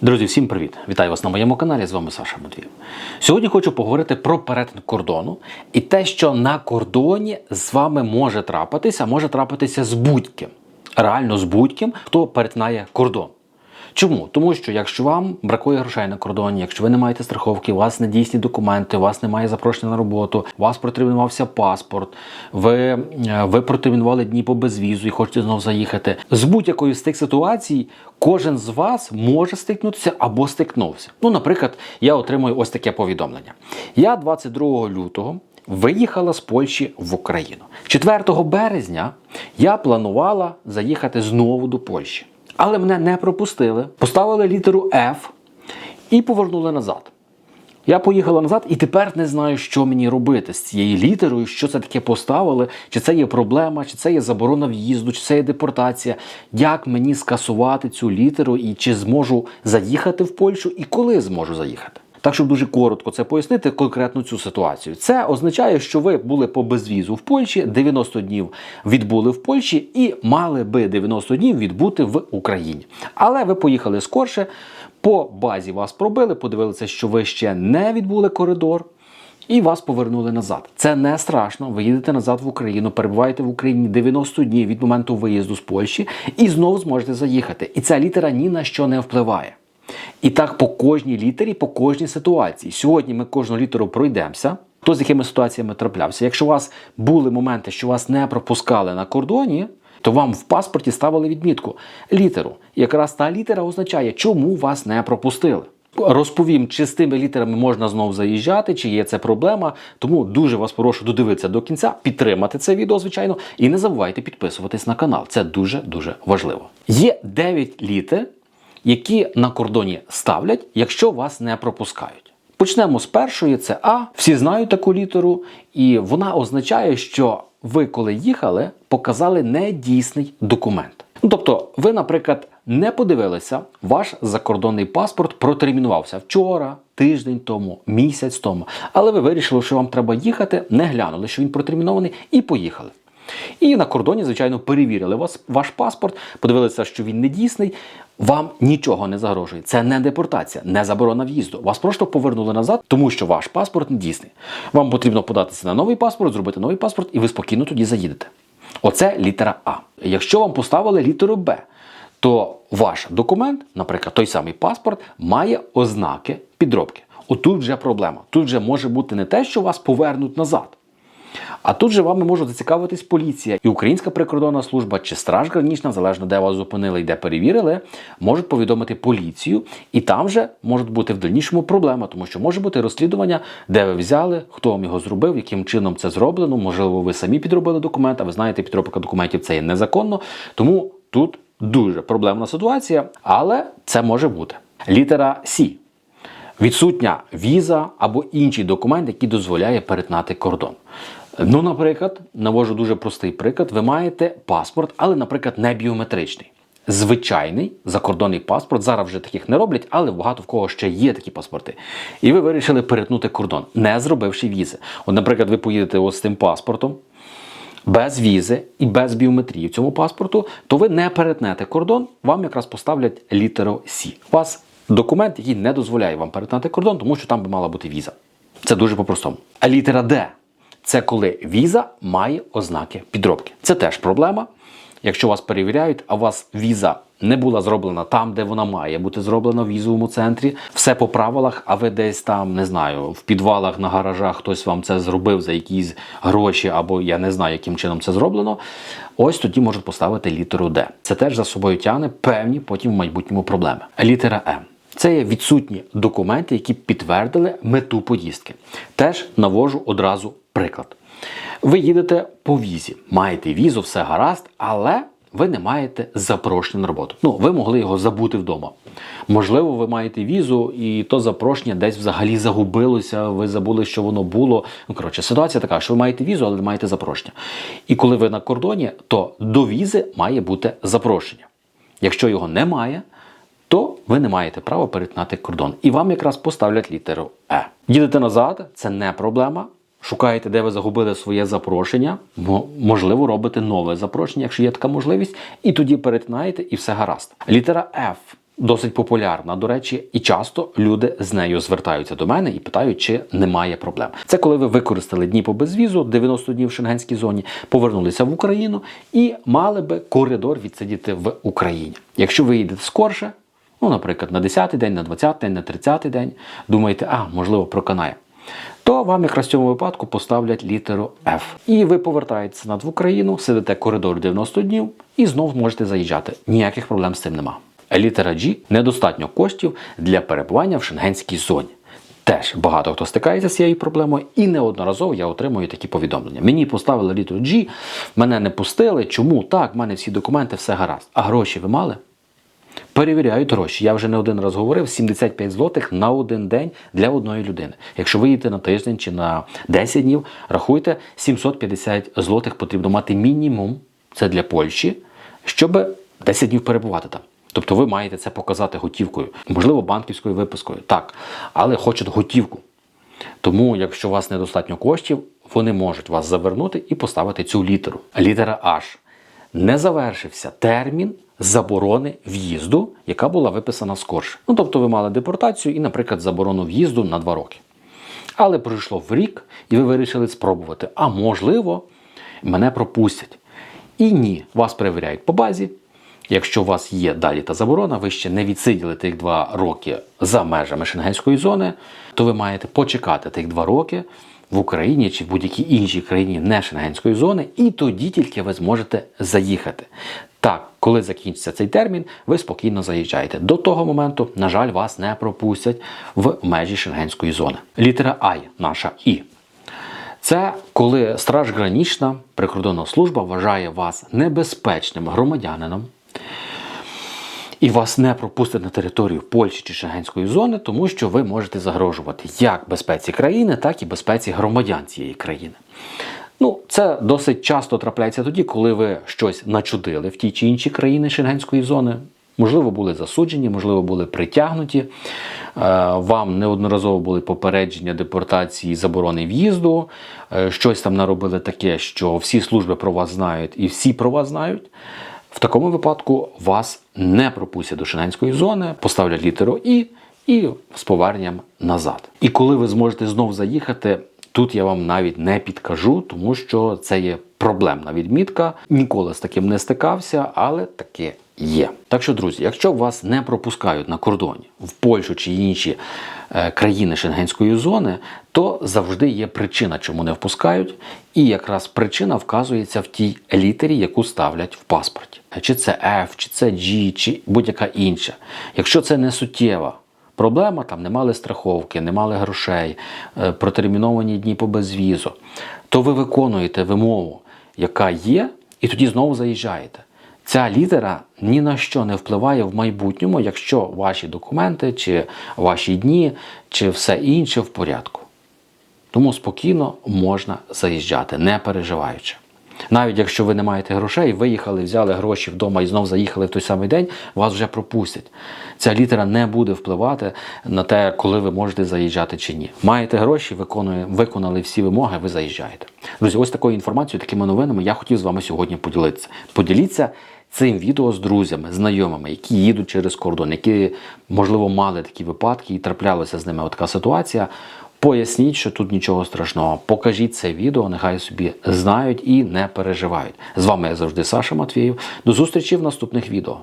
Друзі, всім привіт! Вітаю вас на моєму каналі. З вами Саша Матвієв. Сьогодні хочу поговорити про перетин кордону і те, що на кордоні з вами може трапитися, може трапитися з будь-ким. Реально з будь-ким, хто перетинає кордон. Чому? Тому що якщо вам бракує грошей на кордоні, якщо ви не маєте страховки, у вас не дійсні документи, у вас немає запрошення на роботу, у вас протермінувався паспорт, ви, е, ви протермінували дні по безвізу і хочете знову заїхати. З будь-якої з тих ситуацій кожен з вас може стикнутися або стикнувся. Ну, наприклад, я отримую ось таке повідомлення. Я 22 лютого. Виїхала з Польщі в Україну 4 березня. Я планувала заїхати знову до Польщі. Але мене не пропустили, поставили літеру F і повернули назад. Я поїхала назад і тепер не знаю, що мені робити з цією літерою, що це таке поставили, чи це є проблема, чи це є заборона в'їзду, чи це є депортація. Як мені скасувати цю літеру і чи зможу заїхати в Польщу, і коли зможу заїхати? Так, щоб дуже коротко це пояснити, конкретно цю ситуацію. Це означає, що ви були по безвізу в Польщі, 90 днів відбули в Польщі і мали би 90 днів відбути в Україні. Але ви поїхали скорше, по базі вас пробили, подивилися, що ви ще не відбули коридор. І вас повернули назад. Це не страшно. Ви їдете назад в Україну, перебуваєте в Україні 90 днів від моменту виїзду з Польщі і знову зможете заїхати. І ця літера ні на що не впливає. І так по кожній літері, по кожній ситуації. Сьогодні ми кожну літеру пройдемося. Хто з якими ситуаціями траплявся? Якщо у вас були моменти, що вас не пропускали на кордоні, то вам в паспорті ставили відмітку літеру. Якраз та літера означає, чому вас не пропустили. Розповім, чи з тими літерами можна знову заїжджати, чи є це проблема. Тому дуже вас прошу додивитися до кінця, підтримати це відео, звичайно, і не забувайте підписуватись на канал. Це дуже дуже важливо. Є 9 літер, які на кордоні ставлять, якщо вас не пропускають. Почнемо з першої, це А. Всі знають таку літеру, і вона означає, що ви, коли їхали, показали недійсний документ. Тобто, ви, наприклад, не подивилися, ваш закордонний паспорт протермінувався вчора, тиждень тому, місяць тому. Але ви вирішили, що вам треба їхати, не глянули, що він протермінований, і поїхали. І на кордоні, звичайно, перевірили вас, ваш паспорт, подивилися, що він не дійсний. Вам нічого не загрожує. Це не депортація, не заборона в'їзду. Вас просто повернули назад, тому що ваш паспорт не дійсний. Вам потрібно податися на новий паспорт, зробити новий паспорт, і ви спокійно тоді заїдете. Оце літера А. Якщо вам поставили літеру Б, то ваш документ, наприклад, той самий паспорт, має ознаки підробки. Отут вже проблема. Тут вже може бути не те, що вас повернуть назад. А тут же вами може зацікавитись поліція і Українська прикордонна служба чи Страж Гранічна, залежно де вас зупинили і де перевірили, можуть повідомити поліцію, і там же можуть бути в дальнішому проблема, тому що може бути розслідування, де ви взяли, хто вам його зробив, яким чином це зроблено. Можливо, ви самі підробили документ, а ви знаєте, підробка документів це є незаконно. Тому тут дуже проблемна ситуація, але це може бути. Літера Сі. Відсутня віза або інший документ, який дозволяє перетнати кордон. Ну, наприклад, навожу дуже простий приклад: ви маєте паспорт, але, наприклад, не біометричний. Звичайний закордонний паспорт. Зараз вже таких не роблять, але багато в кого ще є такі паспорти. І ви вирішили перетнути кордон, не зробивши візи. От, наприклад, ви поїдете ось з тим паспортом. Без візи і без біометрії в цьому паспорту, то ви не перетнете кордон, вам якраз поставлять літеру Сі. У вас документ, який не дозволяє вам перетнати кордон, тому що там би мала бути віза. Це дуже по-простому. А літера Д це коли віза має ознаки підробки. Це теж проблема. Якщо вас перевіряють, а у вас віза не була зроблена там, де вона має бути зроблена в візовому центрі, все по правилах, а ви десь там не знаю, в підвалах на гаражах хтось вам це зробив за якісь гроші, або я не знаю, яким чином це зроблено. Ось тоді можуть поставити літеру Д. Це теж за собою тягне певні потім в майбутньому проблеми. Літера М. Це є відсутні документи, які підтвердили мету поїздки. Теж навожу одразу приклад. Ви їдете по візі, маєте візу, все гаразд, але ви не маєте запрошення на роботу. Ну, ви могли його забути вдома. Можливо, ви маєте візу, і то запрошення десь взагалі загубилося, ви забули, що воно було. Ну, коротше, ситуація така, що ви маєте візу, але не маєте запрошення. І коли ви на кордоні, то до візи має бути запрошення. Якщо його немає, то ви не маєте права перетинати кордон. І вам якраз поставлять літеру Е. Їдете назад, це не проблема. Шукаєте, де ви загубили своє запрошення, можливо, робите нове запрошення, якщо є така можливість, і тоді перетинаєте, і все гаразд. Літера F досить популярна, до речі, і часто люди з нею звертаються до мене і питають, чи немає проблем. Це коли ви використали дні по безвізу, 90 днів в шенгенській зоні, повернулися в Україну і мали би коридор відсидіти в Україні. Якщо ви їдете скорше, ну, наприклад, на 10-й день, на 20-й день, на 30-й день, думаєте, а, можливо, проканає. То вам якраз в цьому випадку поставлять літеру F. І ви повертаєтеся назад в Україну, сидите коридор 90 днів і знов можете заїжджати. Ніяких проблем з цим нема. Літера G недостатньо коштів для перебування в шенгенській зоні. Теж багато хто стикається з цією проблемою, і неодноразово я отримую такі повідомлення. Мені поставили літеру G, мене не пустили. Чому так? В мене всі документи, все гаразд. А гроші ви мали? Перевіряють гроші. Я вже не один раз говорив: 75 злотих на один день для одної людини. Якщо ви їдете на тиждень чи на 10 днів, рахуйте, 750 злотих потрібно мати мінімум. Це для Польщі, щоб 10 днів перебувати там. Тобто ви маєте це показати готівкою, можливо, банківською випискою, так, але хочуть готівку. Тому, якщо у вас недостатньо коштів, вони можуть вас завернути і поставити цю літеру. Літера H. Не завершився термін заборони в'їзду, яка була виписана скорше. Ну, тобто ви мали депортацію і, наприклад, заборону в'їзду на 2 роки. Але пройшло в рік, і ви вирішили спробувати. А можливо, мене пропустять. І ні, вас перевіряють по базі. Якщо у вас є далі та заборона, ви ще не відсиділи тих два роки за межами шенгенської зони, то ви маєте почекати тих два роки в Україні чи в будь-якій іншій країні не шенгенської зони, і тоді тільки ви зможете заїхати. Так, коли закінчиться цей термін, ви спокійно заїжджаєте. До того моменту, на жаль, вас не пропустять в межі шенгенської зони. Літера I, наша І. Це коли Страж Гранічна прикордонна служба вважає вас небезпечним громадянином і вас не пропустять на територію Польщі чи Шенгенської зони, тому що ви можете загрожувати як безпеці країни, так і безпеці громадян цієї країни. Ну, це досить часто трапляється тоді, коли ви щось начудили в тій чи іншій країні Шенгенської зони. Можливо, були засуджені, можливо, були притягнуті. Е, Вам неодноразово були попередження депортації, заборони в'їзду. Е, Щось там наробили таке, що всі служби про вас знають і всі про вас знають. В такому випадку вас не пропустять до Шенгенської зони, поставлять літеру І і з поверненням назад. І коли ви зможете знов заїхати, тут я вам навіть не підкажу, тому що це є проблемна відмітка. Ніколи з таким не стикався, але таке є. Так що, друзі, якщо вас не пропускають на кордоні в Польщу чи інші країни Шенгенської зони, то завжди є причина, чому не впускають. І якраз причина вказується в тій літері, яку ставлять в паспорті. Чи це F, чи це G, чи будь-яка інша. Якщо це не суттєва проблема, там не мали страховки, не мали грошей, е, протерміновані дні по безвізу, то ви виконуєте вимогу, яка є, і тоді знову заїжджаєте. Ця літера ні на що не впливає в майбутньому, якщо ваші документи, чи ваші дні, чи все інше в порядку. Тому спокійно можна заїжджати, не переживаючи. Навіть якщо ви не маєте грошей, виїхали, взяли гроші вдома і знов заїхали в той самий день, вас вже пропустять. Ця літера не буде впливати на те, коли ви можете заїжджати чи ні. Маєте гроші, виконує, виконали всі вимоги, ви заїжджаєте. Друзі, ось такою інформацією, такими новинами я хотів з вами сьогодні поділитися. Поділіться цим відео з друзями, знайомими, які їдуть через кордон, які, можливо, мали такі випадки і траплялася з ними така ситуація. Поясніть, що тут нічого страшного. Покажіть це відео, нехай собі знають і не переживають. З вами я завжди Саша Матвієв. До зустрічі в наступних відео.